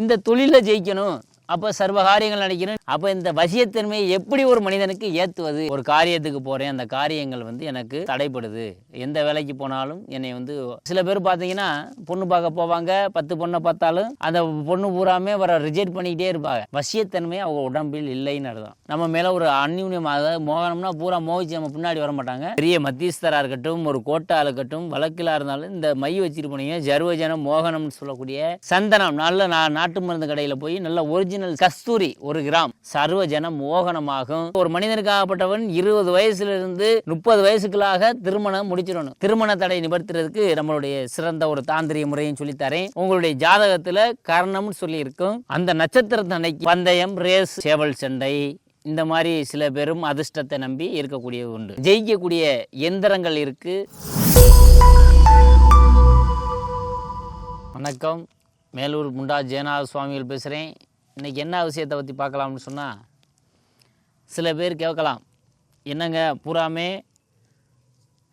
இந்த தொழிலில் ஜெயிக்கணும். அப்போ சர்வ காரியங்கள் நினைக்கிறேன் அப்போ இந்த வசியத்தன்மையை எப்படி ஒரு மனிதனுக்கு ஏற்றுவது ஒரு காரியத்துக்கு போகிறேன் அந்த காரியங்கள் வந்து எனக்கு தடைப்படுது எந்த வேலைக்கு போனாலும் என்னை வந்து சில பேர் பார்த்தீங்கன்னா பொண்ணு பார்க்க போவாங்க. பத்து பொண்ணை பார்த்தாலும் அந்த பொண்ணு பூராமே வர ரிஜெக்ட் பண்ணிக்கிட்டே இருப்பாங்க. வசியத்தன்மை அவங்க உடம்பில் இல்லைன்னு அர்த்தம். நம்ம மேலே ஒரு அந்யூன்யம் அதாவது மோகனம்னா பூரா மோகிச்சு நம்ம பின்னாடி வர மாட்டாங்க. பெரிய மத்தியஸ்தராக இருக்கட்டும் ஒரு கோட்டாக இருக்கட்டும் வழக்கிலாக இருந்தாலும் இந்த மை வச்சிட்டு ஜர்வஜனம் மோகனம்னு சொல்லக்கூடிய சந்தனம் நல்ல நா நாட்டு மருந்து கடையில் போய் நல்ல ஒரிஜினல் கஸ்தூரி ஒரு கிராம். சர்வஜன மோகனமாகும். ஒரு மனிதனுக்காகப்பட்டவன் இருபது வயசுல இருந்து முப்பது வயசுக்குள்ளாக திருமணம் முடிச்சிடணும். திருமண தடை நிபர்த்துறதுக்கு நம்மளுடைய சிறந்த ஒரு தாந்திரிய முறையும் சொல்லித்தரேன். உங்களுடைய ஜாதகத்துல கர்ணம்னு சொல்லி இருக்கும் அந்த நட்சத்திரத்தை அன்னைக்கு பந்தயம் ரேஸ் சேவல் சண்டை இந்த மாதிரி சில பேரும் அதிர்ஷ்டத்தை நம்பி இருக்கக்கூடிய உண்டு. ஜெயிக்கக்கூடிய எந்திரங்கள் இருக்கு. வணக்கம். மேலூர் முண்டா ஜெயநாத சுவாமிகள் பேசுகிறேன் இன்றைக்கி என்ன விஷயத்தை பற்றி பார்க்கலாம்னு சொன்னால் சில பேர் கேட்கலாம். என்னங்க பூராமே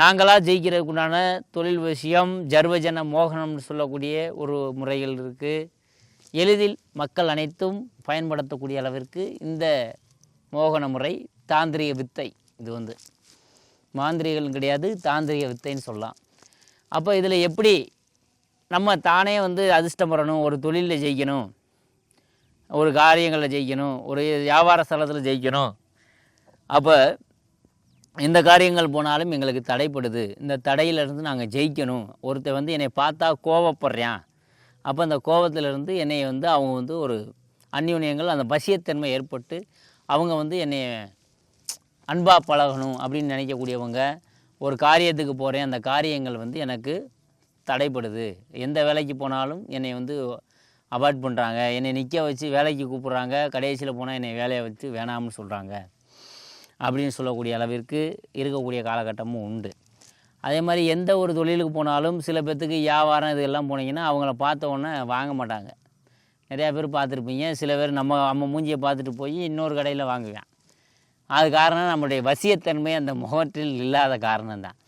நாங்களாக ஜெயிக்கிறதுக்குண்டான தொழில் விஷயம் ஜர்வஜன மோகனம்னு சொல்லக்கூடிய ஒரு முறைகள் இருக்குது எளிதில் மக்கள் அனைத்தும் பயன்படுத்தக்கூடிய அளவிற்கு இந்த மோகன முறை தாந்திரிக வித்தை. இது வந்து மாந்திரிகள் கிடையாது தாந்திரிக வித்தைன்னு சொல்லலாம். அப்போ இதில் எப்படி நம்ம தானே வந்து அதிர்ஷ்டம் வரணும் ஒரு தொழிலில் ஜெயிக்கணும்? ஒரு காரியங்களில் ஜெயிக்கணும் ஒரு வியாபார ஸ்தலத்தில் ஜெயிக்கணும். அப்போ இந்த காரியங்கள் போனாலும் எங்களுக்கு தடைப்படுது. இந்த தடையிலிருந்து நாங்கள் ஜெயிக்கணும். ஒருத்தர் வந்து என்னை பார்த்தா கோவப்படுறான். அப்போ அந்த கோபத்திலிருந்து என்னை வந்து அவங்க வந்து ஒரு அந்யுன்யங்கள் அந்த பசியத்தன்மை ஏற்பட்டு அவங்க வந்து என்னை அன்பாக பழகணும் அப்படின்னு நினைக்கக்கூடியவங்க ஒரு காரியத்துக்கு போகிறேன் அந்த காரியங்கள் வந்து எனக்கு தடைப்படுது. எந்த வேலைக்கு போனாலும் என்னை வந்து அவாய்ட் பண்ணுறாங்க என்னை நிற்க வச்சு வேலைக்கு கூப்பிட்றாங்க. கடைசியில் போனால் என்னை வேலையை வச்சு வேணாம்னு சொல்கிறாங்க அப்படின்னு சொல்லக்கூடிய அளவிற்கு இருக்கக்கூடிய காலகட்டமும் உண்டு. அதே மாதிரி எந்த ஒரு தொழிலுக்கு போனாலும் சில பேர்த்துக்கு வியாபாரம் இதெல்லாம் போனீங்கன்னா அவங்கள பார்த்த உடனே வாங்க மாட்டாங்க. நிறையா பேர் பார்த்துருப்பீங்க. சில பேர் நம்ம நம்ம மூஞ்சியை பார்த்துட்டு போய் இன்னொரு கடையில் வாங்குவேன். அது காரணம் நம்மளுடைய வசியத்தன்மை அந்த முகத்தில் இல்லாத காரணம் தான்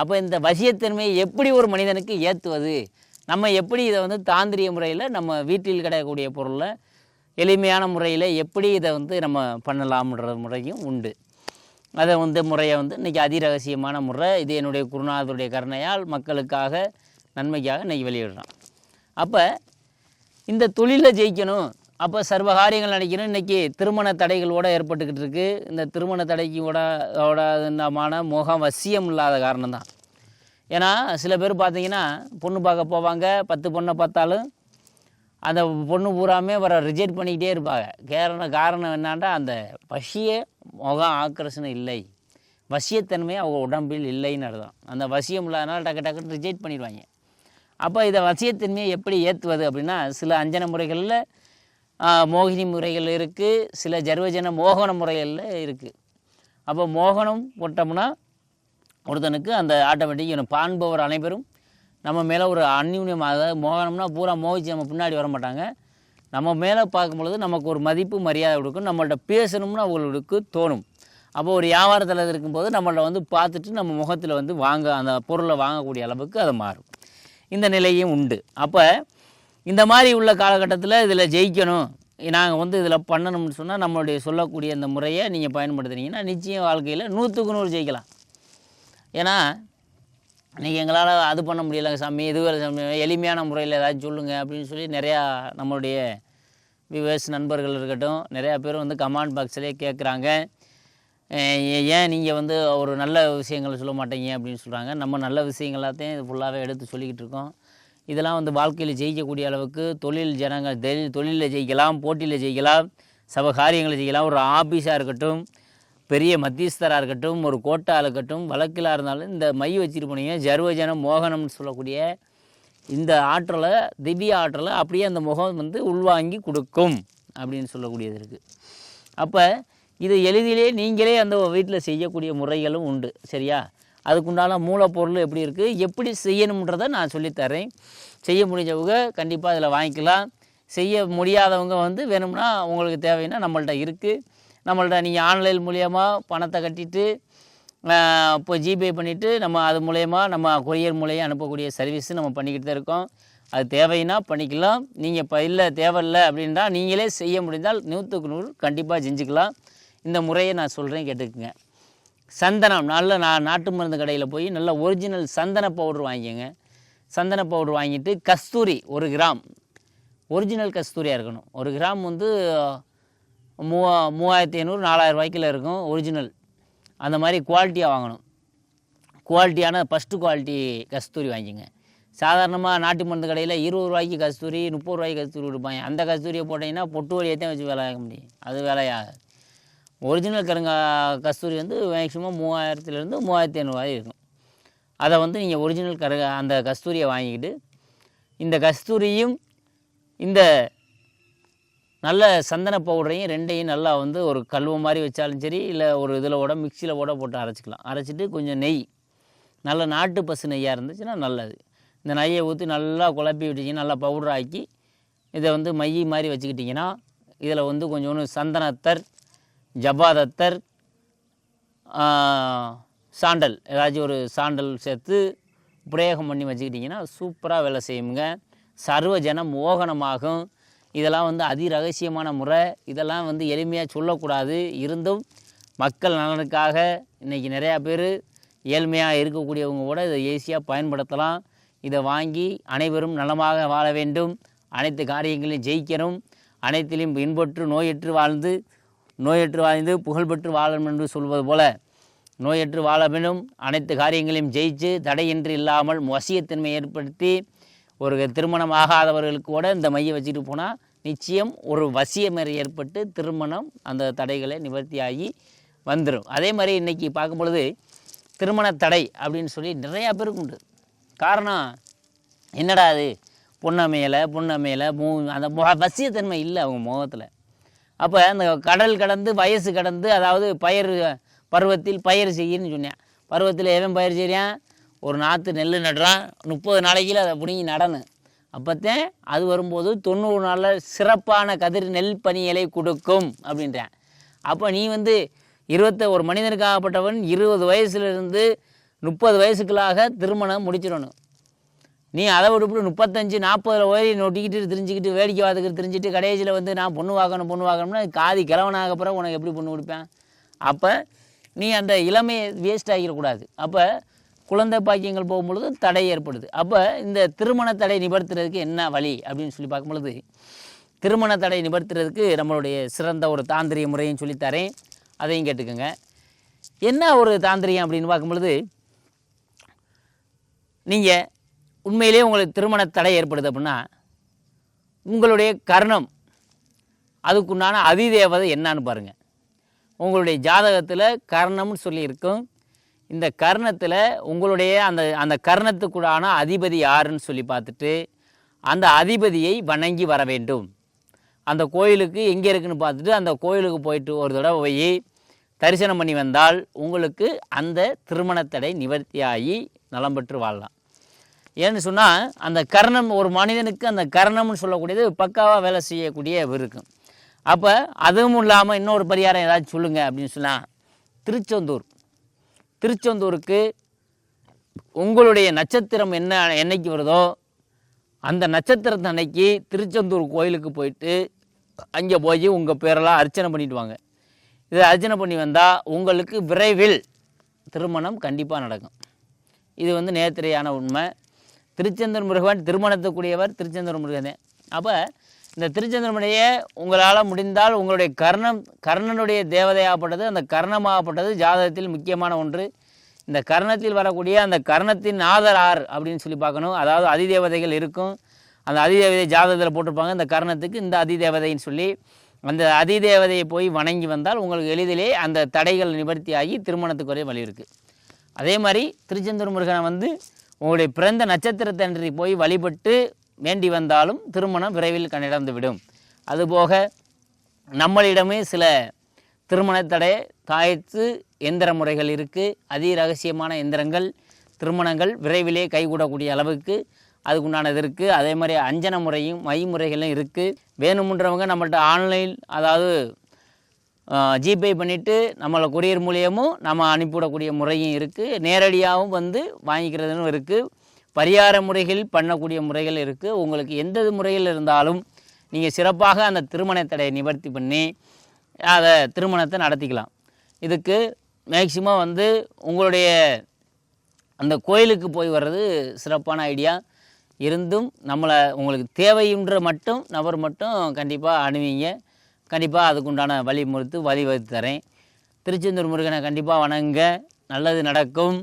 அப்போ இந்த வசியத்தன்மையை எப்படி ஒரு மனிதனுக்கு ஏற்றுவது நம்ம எப்படி இதை வந்து தாந்திரிய முறையில் நம்ம வீட்டில் கிடைக்கக்கூடிய பொருளை எளிமையான முறையில் எப்படி இதை வந்து நம்ம பண்ணலாம்ன்ற முறையும் உண்டு. அதை வந்து முறையை வந்து இன்றைக்கி அதிரகசியமான முறை. இது என்னுடைய குருநாதருடைய கருணையால் மக்களுக்காக நன்மைக்காக இன்றைக்கி வெளியிடுறான் அப்போ இந்த தொழிலில் ஜெயிக்கணும். அப்போ சர்வ காரியங்கள் நினைக்கணும் இன்றைக்கி திருமண தடைகளோட ஏற்பட்டுக்கிட்டு இருக்குது இந்த திருமண தடைக்கு ஓட ஓடாதமான முகம் வசியம் இல்லாத காரணம் தான் ஏன்னா சில பேர் பார்த்தீங்கன்னா பொண்ணு பார்க்க போவாங்க பத்து பொண்ணை பார்த்தாலும் அந்த பொண்ணு பூராமே வர ரிஜெக்ட் பண்ணிக்கிட்டே இருப்பாங்க. காரணம் காரணம் என்னான்டா அந்த வசிய முகம் ஆக்கர்ஷணம் இல்லை. வசியத்தன்மை அவங்க உடம்பில் இல்லைன்னு அர்த்தம். அந்த வசியம் இல்லாதனால டக்கு டக்குன்னு ரிஜெக்ட் பண்ணிடுவாங்க. அப்போ இதை வசியத்தன்மையை எப்படி ஏற்றுவது அப்படின்னா சில அஞ்சன முறைகளில் மோகினி முறைகள் இருக்குது சில ஜர்வஜன மோகன முறைகளில் இருக்குது அப்போ மோகனம் போட்டோம்னா ஒருத்தனுக்கு அந்த ஆட்டோமேட்டிக் பாண்பவர் அனைவரும் நம்ம மேலே ஒரு அந்யூன்யம் அதாவது மோகனம்னா பூரா மோகிச்சு நம்ம பின்னாடி வர மாட்டாங்க. நம்ம மேலே பார்க்கும் பொழுது நமக்கு ஒரு மதிப்பு மரியாதை கொடுக்கும். நம்மள்ட்ட பேசணும்னு அவங்களுக்கு தோணும். அப்போ ஒரு வியாபாரத்தில் இருக்கும்போது நம்மள்ட்ட வந்து பார்த்துட்டு நம்ம முகத்தில் வந்து வாங்க அந்த பொருளை வாங்கக்கூடிய அளவுக்கு அது மாறும். இந்த நிலையும் உண்டு. அப்போ இந்த மாதிரி உள்ள காலகட்டத்தில் இதில் ஜெயிக்கணும். நாங்கள் வந்து இதில் பண்ணணும்னு சொன்னால் நம்மளுடைய சொல்லக்கூடிய இந்த முறையை நீங்கள் பயன்படுத்துனீங்கன்னா நிச்சயம் வாழ்க்கையில் நூற்றுக்கு நூறு ஜெயிக்கலாம். ஏன்னா நீங்கள் எங்களால் அது பண்ண முடியல சாமி இது வேலை சாமி எளிமையான முறையில் ஏதாச்சும் சொல்லுங்கள் அப்படின்னு சொல்லி நிறையா நம்மளுடைய வியூவர்ஸ் நண்பர்கள் இருக்கட்டும் நிறையா பேர் வந்து கமெண்ட் பாக்ஸ்லேயே கேட்குறாங்க ஏன் நீங்கள் வந்து ஒரு நல்ல விஷயங்களை சொல்ல மாட்டீங்க அப்படின்னு சொல்கிறாங்க நம்ம நல்ல விஷயங்களாத்தையும் இது ஃபுல்லாகவே எடுத்து சொல்லிக்கிட்டு இருக்கோம். இதெல்லாம் வந்து வாழ்க்கையில் ஜெயிக்கக்கூடிய அளவுக்கு தொழில் ஜனங்கள் தொழிலில் ஜெயிக்கலாம் போட்டியில் ஜெயிக்கலாம் சப காரியங்களை செய்யலாம் ஒரு ஆபீஸாக இருக்கட்டும் பெரிய மத்தியஸ்தராக இருக்கட்டும் ஒரு கோட்டாக இருக்கட்டும் வழக்கிலாக இருந்தாலும் இந்த மை வச்சுட்டு போனீங்க ஜர்வஜனம் மோகனம்னு சொல்லக்கூடிய இந்த ஆற்றலை திவ்ய ஆற்றலை அப்படியே அந்த முகம் வந்து உள்வாங்கி கொடுக்கும் அப்படின்னு சொல்லக்கூடியது இருக்குது அப்போ இது எளிதிலே நீங்களே அந்த வீட்டில் செய்யக்கூடிய முறைகளும் உண்டு சரியா? அதுக்குண்டான மூலப்பொருள் எப்படி இருக்குது எப்படி செய்யணுன்றதை நான் சொல்லித்தரேன். செய்ய முடிஞ்சவங்க கண்டிப்பாக அதில் வாங்கிக்கலாம். செய்ய முடியாதவங்க வந்து வேணும்னா உங்களுக்கு தேவைன்னா நம்மள்ட்ட இருக்குது நம்மள்ட்ட நீங்கள் ஆன்லைன் மூலயமா பணத்தை கட்டிட்டு இப்போ ஜிபே பண்ணிவிட்டு நம்ம அது மூலயமா நம்ம கொரியர் மூலியம் அனுப்பக்கூடிய சர்வீஸ் நம்ம பண்ணிக்கிட்டு தான் இருக்கோம். அது தேவைன்னா பண்ணிக்கலாம். நீங்கள் இப்போ இல்லை தேவையில்லை அப்படின்னா நீங்களே செய்ய முடிந்தால் நூற்றுக்கு நூறு கண்டிப்பாக செஞ்சுக்கலாம். இந்த முறையை நான் சொல்கிறேன் கேட்டுக்குங்க. சந்தனம் நல்ல நான் நாட்டு மருந்து கடையில் போய் நல்ல ஒரிஜினல் சந்தன பவுடர் வாங்கிக்கோங்க. சந்தன பவுடர் வாங்கிட்டு கஸ்தூரி ஒரு கிராம். ஒரிஜினல் கஸ்தூரியாக இருக்கணும். ஒரு கிராம் வந்து மூவா மூவாயிரத்தி ஐநூறு நாலாயிரம் ரூபாய்க்குள்ள இருக்கும் ஒரிஜினல் அந்த மாதிரி குவாலிட்டியாக வாங்கணும். குவாலிட்டியான ஃபஸ்ட்டு குவாலிட்டி கஸ்தூரி வாங்கிங்க சாதாரணமாக நாட்டு மருந்து கடையில் இருபது ரூபாய்க்கு கஸ்தூரி முப்பது ரூபாய்க்கு கஸ்தூரி கொடுப்பாங்க. அந்த கஸ்தூரியை போட்டிங்கன்னா பொட்டு வழியை தான் வச்சு வேலை முடியும். அது வேலையாகாது. ஒரிஜினல் கருங்கா கஸ்தூரி வந்து மேக்ஸிமம் மூவாயிரத்துலேருந்து மூவாயிரத்தி ஐநூறுவாய் இருக்கும். அதை வந்து நீங்கள் ஒரிஜினல் கரு அந்த கஸ்தூரியை வாங்கிக்கிட்டு இந்த கஸ்தூரியும் இந்த நல்ல சந்தன பவுடரையும் ரெண்டையும் நல்லா வந்து ஒரு கல்வம் மாதிரி வச்சாலும் சரி இல்லை ஒரு இதில் கூட மிக்சியில் கூட போட்டு அரைச்சிக்கலாம். அரைச்சிட்டு கொஞ்சம் நெய். நல்ல நாட்டு பசு நெய்யாக இருந்துச்சுன்னா நல்லது. இந்த நெய்யை ஊற்றி நல்லா குழப்பி விட்டிங்கன்னா நல்லா பவுடர் ஆக்கி இதை வந்து மைய மாதிரி வச்சுக்கிட்டிங்கன்னா இதில் வந்து கொஞ்சோண்டு சந்தனத்தர் ஜபாதத்தர் சாண்டல். ஏதாச்சும் ஒரு சாண்டல் சேர்த்து பிரயோகம் பண்ணி வச்சுக்கிட்டிங்கன்னா சூப்பராக வேலை செய்யுங்க. சர்வ மோகனமாகும். இதெல்லாம் வந்து அதி ரகசியமான முறை. இதெல்லாம் வந்து எளிமையாக சொல்லக்கூடாது. இருந்தும் மக்கள் நலனுக்காக இன்றைக்கி நிறையா பேர் ஏழ்மையாக இருக்கக்கூடியவங்க கூட இதை ஈஸியாக பயன்படுத்தலாம். இதை வாங்கி அனைவரும் நலமாக வாழ வேண்டும். அனைத்து காரியங்களையும் ஜெயிக்கணும். அனைத்திலும் இன்பற்று நோயற்று வாழ்ந்து நோயற்று வாழ்ந்து புகழ்பெற்று வாழணும் என்று சொல்வது போல நோயற்று வாழ வேண்டும். அனைத்து காரியங்களையும் ஜெயிச்சு தடையின்றி இல்லாமல் வசியத்தன்மை ஏற்படுத்தி ஒரு திருமணம் ஆகாதவர்களுக்கு கூட இந்த மையை வச்சுட்டு போனால் நிச்சயம் ஒரு வசியமறை ஏற்பட்டு திருமணம் அந்த தடைகளை நிவர்த்தியாகி வந்துடும் அதே மாதிரி இன்றைக்கி பார்க்கும் பொழுது திருமண தடை அப்படின்னு சொல்லி நிறையா பேருக்கு உண்டு. காரணம் என்னடா அது? பொன்னமையில் பொன்னமையில் மூ அந்த முக வசியத்தன்மை இல்லை அவங்க முகத்தில். அப்போ அந்த கடல் கடந்து வயசு கடந்து அதாவது பயிர் பருவத்தில் பயிர் செய்யுன்னு சொன்னேன். பருவத்தில் எவன் பயிர் செய்கிறான் ஒரு நாற்று நெல் நடுறான் முப்பது நாளைக்குள்ள அதை பிடுங்கி நடணும் அப்போத்தான் அது வரும்போது தொண்ணூறு நாளில் சிறப்பான கதிர் நெல் பணியலை கொடுக்கும் அப்படின்றேன். அப்போ நீ வந்து இருபத்த ஒரு மனிதனுக்காகப்பட்டவன் இருபது வயசுலேருந்து முப்பது வயசுக்குள்ளாக திருமணம் முடிச்சிடணும். நீ அதை விட்டு முப்பத்தஞ்சு நாற்பது ஓடி நொட்டிக்கிட்டு தெரிஞ்சுக்கிட்டு வேடிக்கை பார்த்துக்கிட்டு தெரிஞ்சுட்டு கடைசியில் வந்து நான் பொண்ணு வாங்கணும் பொண்ணு வாங்கணும்னா காதி கிழவனாக பிறகு உனக்கு எப்படி பொண்ணு கொடுப்பேன்? அப்போ நீ அந்த இளமையை வேஸ்ட் ஆகிடக்கூடாது. அப்போ குழந்தை பாக்கியங்கள் போகும்பொழுது தடை ஏற்படுது. அப்போ இந்த திருமண தடை நிபர்த்துறதுக்கு என்ன வழி? அப்படின்னு சொல்லி பார்க்கும் பொழுது திருமண தடை நிபர்த்துறதுக்கு நம்மளுடைய சிறந்த ஒரு தாந்திரிய முறையும் சொல்லித்தரேன் அதையும் கேட்டுக்கோங்க. என்ன ஒரு தாந்திரியம் அப்படின்னு பார்க்கும்பொழுது நீங்கள் உண்மையிலேயே உங்களுக்கு திருமண தடை ஏற்படுது அப்படின்னா உங்களுடைய கர்ணம் அதுக்குண்டான அதிதேவதை என்னான்னு பாருங்கள் உங்களுடைய ஜாதகத்தில் கர்ணம்னு சொல்லியிருக்கும். இந்த கர்ணத்தில் உங்களுடைய அந்த அந்த கர்ணத்துக்குடான அதிபதி யாருன்னு சொல்லி பார்த்துட்டு அந்த அதிபதியை வணங்கி வர வேண்டும். அந்த கோயிலுக்கு எங்கே இருக்குன்னு பார்த்துட்டு அந்த கோயிலுக்கு போயிட்டு ஒரு தடவை போய் தரிசனம் பண்ணி வந்தால் உங்களுக்கு அந்த திருமணத்தடை நிவர்த்தியாகி நலம் பெற்று வாழலாம். ஏன்னு சொன்னால் அந்த கர்ணம் ஒரு மனிதனுக்கு அந்த கர்ணம்னு சொல்லக்கூடியது பக்காவாக வேலை செய்யக்கூடிய இருக்கும். அப்போ அதுவும் இல்லாமல் இன்னொரு பரிகாரம் ஏதாச்சும் சொல்லுங்கள் அப்படின்னு சொன்னால் திருச்செந்தூர். திருச்செந்தூருக்கு உங்களுடைய நட்சத்திரம் என்ன என்னைக்கு வருதோ அந்த நட்சத்திரத்தை அன்னைக்கு திருச்செந்தூர் கோயிலுக்கு போயிட்டு அங்கே போய் உங்கள் பேரெல்லாம் அர்ச்சனை பண்ணிட்டு வாங்க. இதை அர்ச்சனை பண்ணி வந்தால் உங்களுக்கு விரைவில் திருமணம் கண்டிப்பாக நடக்கும். இது வந்து நேர்த்திரையான உண்மை. திருச்செந்தூர் முருகன் திருமணத்துக்குரியவர் திருச்செந்தூர் முருகன். அப்போ இந்த திருச்செந்தூர்மனையை உங்களால் முடிந்தால் உங்களுடைய கர்ணம் கர்ணனுடைய தேவதையாகப்பட்டது அந்த கர்ணமாகப்பட்டது ஜாதகத்தில் முக்கியமான ஒன்று. இந்த கர்ணத்தில் வரக்கூடிய அந்த கர்ணத்தின் ஆதர் ஆர் அப்படின்னு சொல்லி பார்க்கணும். அதாவது அதிதேவதைகள் இருக்கும். அந்த அதிதேவதை ஜாதகத்தில் போட்டிருப்பாங்க. இந்த கர்ணத்துக்கு இந்த அதிதேவதைன்னு சொல்லி அந்த அதிதேவதையை போய் வணங்கி வந்தால் உங்களுக்கு எளிதிலே அந்த தடைகள் நிவர்த்தியாகி திருமணத்துக்கு ஒரே வழி இருக்குது அதே மாதிரி திருச்செந்தூர் முருகனை வந்து உங்களுடைய பிறந்த நட்சத்திரத்தன்றி போய் வழிபட்டு வேண்டி வந்தாலும் திருமணம் விரைவில் நடந்துவிடும் அதுபோக நம்மளிடமே சில திருமணத்தடை தாயத்து எந்திர முறைகள் இருக்குது அதி ரகசியமான எந்திரங்கள் திருமணங்கள் விரைவிலே கைகூடக்கூடிய அளவுக்கு அதுக்குண்டானது இருக்குது அதே மாதிரி அஞ்சன முறையும் மை முறைகளும் இருக்குது வேணுமுன்றவங்க நம்மள்ட்ட ஆன்லைன் அதாவது ஜிபே பண்ணிவிட்டு நம்மளை கொரியர் மூலியமும் நம்ம அனுப்பிவிடக்கூடிய முறையும் இருக்குது நேரடியாகவும் வந்து வாங்கிக்கிறதுன்னு இருக்குது பரிகார முறைகள் பண்ணக்கூடிய முறைகள் இருக்குது உங்களுக்கு எந்த முறையில் இருந்தாலும் நீங்கள் சிறப்பாக அந்த திருமண தடையை நிவர்த்தி பண்ணி அதை திருமணத்தை நடத்திக்கலாம். இதுக்கு மேக்சிமம் வந்து உங்களுடைய அந்த கோயிலுக்கு போய் வர்றது சிறப்பான ஐடியா. இருந்தும் நம்மளை உங்களுக்கு தேவைன்ற மட்டும் நபர் மட்டும் கண்டிப்பாக அணுவீங்க. கண்டிப்பாக அதுக்குண்டான வழி முறுத்து வழி வகுத்து தரேன். திருச்செந்தூர் முருகனை கண்டிப்பாக வணங்க. நல்லது நடக்கும்.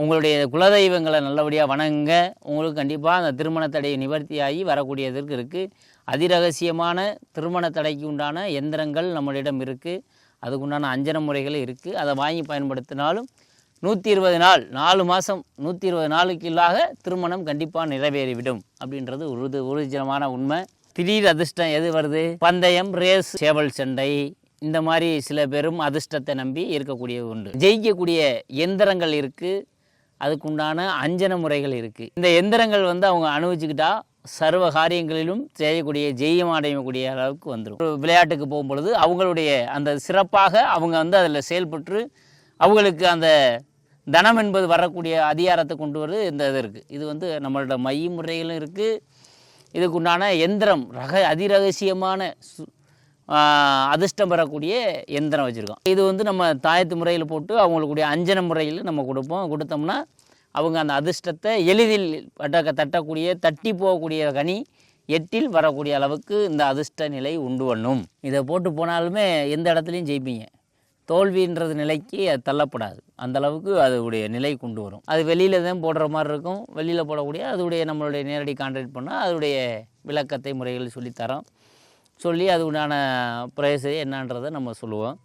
உங்களுடைய குலதெய்வங்களை நல்லபடியாக வணங்க உங்களுக்கு கண்டிப்பாக அந்த திருமண தடையை நிவர்த்தியாகி வரக்கூடியதற்கு இருக்குது அதிரகசியமான திருமண தடைக்கு உண்டான எந்திரங்கள் நம்மளிடம் இருக்குது அதுக்குண்டான அஞ்சன முறைகள் இருக்குது அதை வாங்கி பயன்படுத்தினாலும் நூற்றி இருபது நாள் நாலு மாதம் நூற்றி இருபது நாளுக்கு இல்லாத திருமணம் கண்டிப்பாக நிறைவேறிவிடும் அப்படின்றது உறுதி உறுதிஜனமான உண்மை. திடீர் அதிர்ஷ்டம் எது வருது? பந்தயம் ரேஸ் சேவல் சண்டை. இந்த மாதிரி சில பேரும் அதிர்ஷ்டத்தை நம்பி இருக்கக்கூடிய உண்டு. ஜெயிக்கக்கூடிய எந்திரங்கள் இருக்குது அதுக்குண்டான அஞ்சன முறைகள் இருக்குது இந்த எந்திரங்கள் வந்து அவங்க அனுபவிச்சுக்கிட்டா சர்வ காரியங்களிலும் செய்யக்கூடிய ஜெயம் அடையக்கூடிய அளவுக்கு வந்துடும் ஒரு விளையாட்டுக்கு போகும்பொழுது அவங்களுடைய அந்த சிறப்பாக அவங்க வந்து அதில் செயல்பட்டு அவங்களுக்கு அந்த தனம் என்பது வரக்கூடிய அதிகாரத்தை கொண்டு வர இந்த இது இருக்குது இது வந்து நம்மளோட மைய முறைகளும் இருக்குது இதுக்குண்டான எந்திரம் ரக அதிரகசியமான சு- அதிர்ஷ்டம் பெறக்கூடிய எந்திரம் வச்சுருக்கோம். இது வந்து நம்ம தாயத்து முறையில் போட்டு அவங்களுக்குடைய அஞ்சன முறையில் நம்ம கொடுப்போம். கொடுத்தோம்னா அவங்க அந்த அதிர்ஷ்டத்தை எளிதில் பட்ட தட்டக்கூடிய தட்டி போகக்கூடிய கனி எட்டில் வரக்கூடிய அளவுக்கு இந்த அதிர்ஷ்ட நிலை உண்டு பண்ணும். இதை போட்டு போனாலுமே எந்த இடத்துலையும் ஜெயிப்பீங்க. தோல்வின்றது நிலைக்கு அது தள்ளப்படாது. அந்த அளவுக்கு அதோடைய நிலை கொண்டு வரும். அது வெளியில் தான் போடுற மாதிரி இருக்கும். வெளியில் போடக்கூடிய அதோடைய நம்மளுடைய நேரடி கான்டாக்ட் பண்ணால் அதோடைய விளக்கத்தை முறைகள் சொல்லித்தரோம். சொல்லி அது உண்டான ப்ரைஸு என்னன்றதை நம்ம சொல்லுவோம்.